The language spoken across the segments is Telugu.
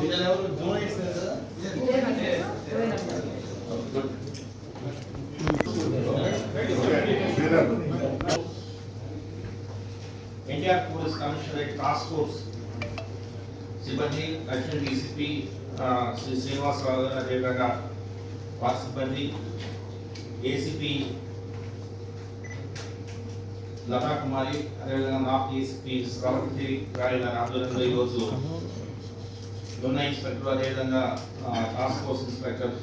Mira, le NTR police commissionerate task force సిబ్బంది అడిషనల్ డీసీపీ శ్రీ శ్రీనివాసరావు గారు అదేవిధంగా వారి సిబ్బంది ఏసీపీ లతా కుమారి అదేవిధంగా నార్త్ ఏసీపీ శ్రవణి గారి ఆధ్వర్యంలో ఈరోజు దొన్న ఇన్స్పెక్టర్ అదేవిధంగా టాస్క్ ఫోర్స్ ఇన్స్పెక్టర్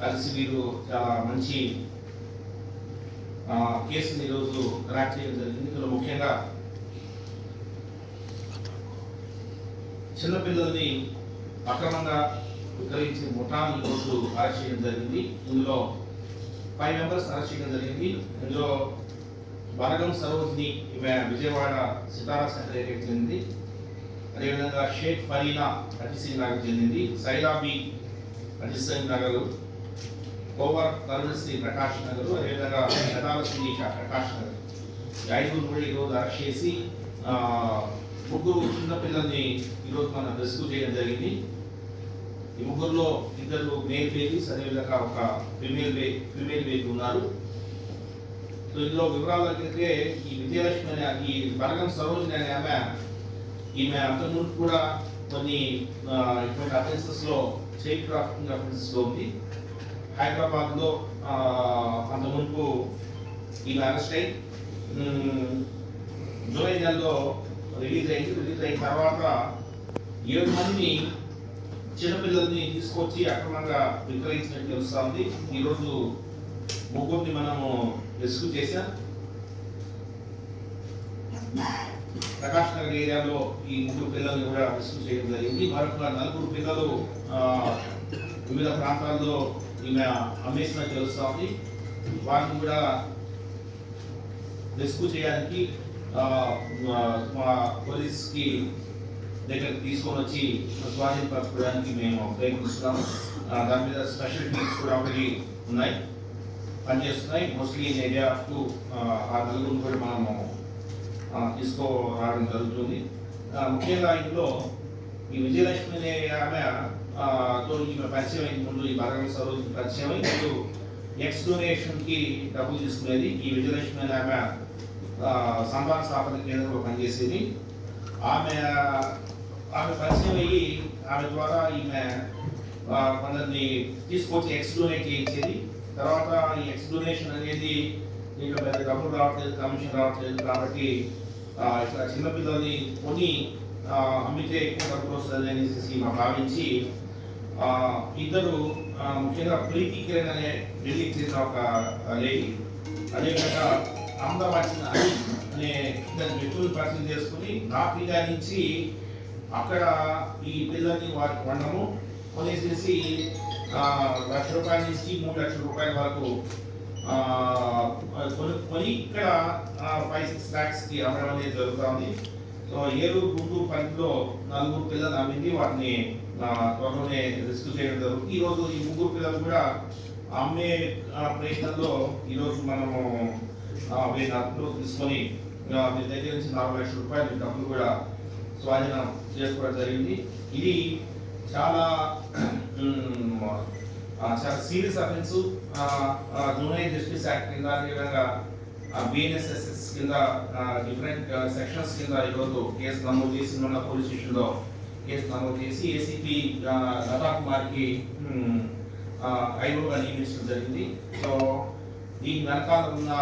కలిసి వీరు చాలా మంచి కేసుని ఈరోజు క్రాక్ చేయడం జరిగింది. ఇందులో ముఖ్యంగా చిన్నపిల్లల్ని అక్రమంగా విక్రయించే ముఠాను ఈరోజు అరెస్ట్ చేయడం జరిగింది. ఇందులో ఫైవ్ మెంబర్స్ అరెస్ట్ చేయడం జరిగింది. ఇందులో బరగం సరోజ్ని ఈమె విజయవాడ సితారా సెక్రటరీకి చెందింది. అదేవిధంగా షేక్ ఫరీనా అజిసింగ్ నగర్ చెందింది. సైలాబి అజిసింగ్ నగర్ కోవర్ తరుణశ్రీ ప్రకాష్ నగర్ అదేవిధంగా శతాల శ్రీష ప్రకాష్ నగర్. ఐదుగురు కూడా ఈరోజు అరెస్ట్ చేసి ముగ్గురు చిన్న పిల్లల్ని ఈరోజు మనం రెస్క్యూ చేయడం జరిగింది. ఈ ముగ్గురులో ఇద్దరు మేల్ బేబీస్ అదేవిధంగా ఒక ఫిమేల్ బే ఫిమేల్ బేబీ ఉన్నారు. సో ఇందులో వివరాలకి అయితే ఈ విజయలక్ష్మి అనే ఈ బరగం సరోజిని అనే ఆమె ఈమె అంతకుముందు కూడా కొన్ని ఇటువంటి అఫెన్సెస్లో చైల్డ్ ట్రాఫికింగ్ ఉంది. హైదరాబాద్లో అంతకుముందు అంత ఈమె అరెస్ట్ అయి జూలై నెలలో రిలీజ్ అయింది రిలీజ్ అయిన తర్వాత ఏడు మందిని చిన్నపిల్లల్ని తీసుకొచ్చి అక్రమంగా విక్రయించినట్టు తెలుస్తా ఉంది ఈరోజు ముగ్గురిని మనము రెస్క్యూ చేశాం. ప్రకాష్ నగర్ ఏరియాలో ఈ ముగ్గురు పిల్లల్ని కూడా రెస్క్యూ చేయడం జరిగింది. మరొక నలుగురు పిల్లలు ఆ, వివిధ ప్రాంతాల్లో ఈమె అమ్మేసినట్టు తెలుస్తా ఉంది వారిని కూడా రెస్క్యూ చేయడానికి మా- పోలీస్కి దగ్గర తీసుకొని వచ్చి స్వాధీనపరచుకోవడానికి మేము ప్రయత్నిస్తున్నాము. దాని మీద స్పెషల్ టీమ్స్ కూడా ఒకటి ఉన్నాయి. పనిచేస్తున్నాయి. మోస్ట్లీ ఇన్ ఏరియా టు ఆ నలుగురు కూడా మనము తీసుకోవడం తీసుకురావడం జరుగుతుంది. ముఖ్యంగా ఇందులో ఈ విజయలక్ష్మి అనే ఆమె తో ఈమె పరిచయం అయిన ముందు ఈ బలగం సరోజు పరిచయం అయింది ముందు ఎక్స్ డొనేషన్కి డబ్బులు తీసుకునేది ఈ విజయలక్ష్మి అనే ఆమె ఆ, స్థాపన కేంద్రంలో పనిచేసేది. ఆమె ఆమె పరిచయం అయ్యి ఆమె ద్వారా ఈమె కొందరిని తీసుకొచ్చి ఎక్స్ డొనేట్ చేయించేది. తర్వాత ఈ ఎక్స్ డొనేషన్ అనేది దీంట్లో పెద్ద డబ్బులు రావట్లేదు కమిషన్ రావట్లేదు కాబట్టి ఇట్లా చిన్నపిల్లల్ని కొని అమ్మితే ఎక్కువ డబ్బులు వస్తుంది అనేసి మా భావించి ఇద్దరు ముఖ్యంగా ప్రీతి కిరణ్ అనే ఢిల్లీకి చెందిన ఒక లేడీ అదేవిధంగా అహ్మదాబాద్ అనే ఇద్దరు వ్యక్తులు పరిచయం చేసుకుని నార్త్ ఇండియా నుంచి అక్కడ ఈ పిల్లల్ని వారికి వండము కొనేసేసి లక్ష రూపాయల నుంచి మూడు లక్షల రూపాయల వరకు కొని కొని ఇక్కడ ఫైవ్ సిక్స్ ల్యాక్స్కి అమ్మడం అనేది జరుగుతుంది. సో ఏలూరు గుంటూరు పరిధిలో నలుగురు పిల్లలు అమ్మింది. వాటిని త్వరలోనే రిస్క్ చేయడం జరుగుతుంది. ఈ రోజు ఈ ముగ్గురు పిల్లలు కూడా అమ్మే ఆ, ప్రయత్నంలో ఈరోజు మనము ఆ, వీళ్ళ అప్పులు తీసుకొని మీ దగ్గర నుంచి నాలుగు లక్షల రూపాయలు డబ్బులు కూడా స్వాధీనం చేసుకోవడం జరిగింది. ఇది చాలా చాలా serious offence junior justice act కింద అదేవిధంగా బిఎన్ఎస్ఎస్ఎస్ కింద డిఫరెంట్ సెక్షన్స్ కింద ఈరోజు కేసు నమోదు చేసి మొన్న పోలీస్ స్టేషన్లో కేసు నమోదు చేసి ఏసీపీ లతా కుమార్కి ఉమ్, ఐఓగా నియమించడం జరిగింది. సో దీని వెనకాల ఉన్న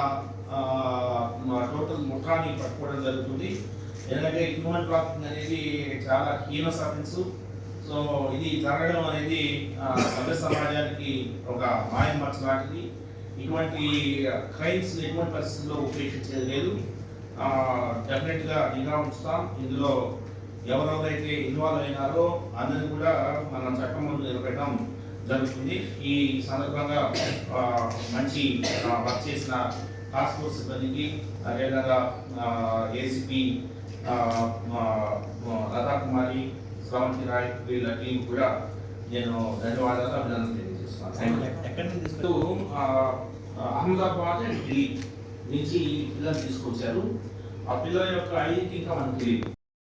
టోటల్ ముఠాన్ని పట్టుకోవడం జరుగుతుంది. ఎలాగే హ్యూమన్ ట్రాఫికింగ్ అనేది చాలా హీన అఫెన్స్ సో ఇది జరగడం అనేది సభ్య సమాజానికి ఒక మాయం మచ్చ లాంటిది. ఇటువంటి క్రైమ్స్ ఎటువంటి పరిస్థితుల్లో ఉపేక్షించేది లేదు. డెఫినెట్గా నిఘా ఉంచుతాం. ఇందులో ఎవరెవరైతే ఇన్వాల్వ్ అయినారో అందరిని కూడా మనం చట్టం ముందు నిలబెట్టడం జరుగుతుంది. ఈ సందర్భంగా మంచి వర్క్ చేసిన టాస్క్ ఫోర్స్ సిబ్బందికి అదేవిధంగా ఏసీపీ లతా కుమారి శ్రవంతి రాయ్ వీళ్ళ టీం కూడా నేను ధన్యవాదాలు అభినందనలు తెలియజేస్తున్నాను. అహ్మదాబాద్ అండ్ ఢిల్లీ నుంచి ఈ పిల్లలు తీసుకొచ్చారు. ఆ పిల్లల యొక్క ఐడెంటిటీ ఇంకా మనకు తెలియదు.